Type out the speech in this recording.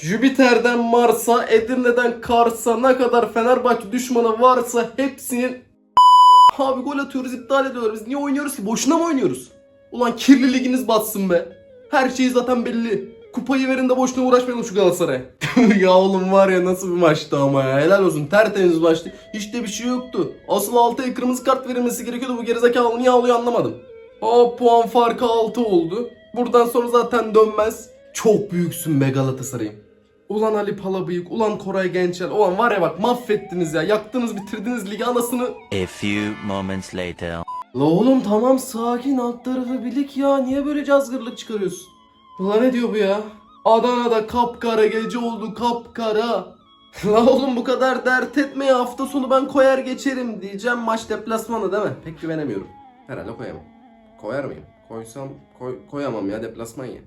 Jüpiter'den Mars'a, Edirne'den Kars'a ne kadar Fenerbahçe düşmanı varsa hepsinin Abi gol atıyoruz iptal ediyorlar. Biz niye oynuyoruz ki? Boşuna mı oynuyoruz? Ulan kirli liginiz batsın be. Her şey zaten belli. Kupayı verin de boşuna uğraşmayalım şu Galatasaray'a. ya oğlum var ya nasıl bir maçtı ama ya. Helal olsun tertemiz maçtı. Hiç de bir şey yoktu. Asıl 6'ya kırmızı kart verilmesi gerekiyordu. Bu gerizekalı niye ağlıyor anlamadım. Aa puan farkı 6 oldu. Buradan sonra zaten dönmez. Çok büyüksün be Galatasaray'ım. Ulan Ali Palabıyık, ulan Koray Gençer. Ulan var ya bak mahvettiniz ya. Yaktınız bitirdiniz ligi anasını. A few moments later. La oğlum tamam sakin alt tarafı bilik ya. Niye böyle cazgırlık çıkarıyorsun? Ulan ne diyor bu ya? Adana'da kapkara gece oldu kapkara. La oğlum bu kadar dert etme ya. Hafta sonu ben koyar geçerim diyeceğim. Maç deplasmanı değil mi? Pek güvenemiyorum. Herhalde koyamam. Koyar mıyım? Koysam koy, koyamam ya deplasman ya.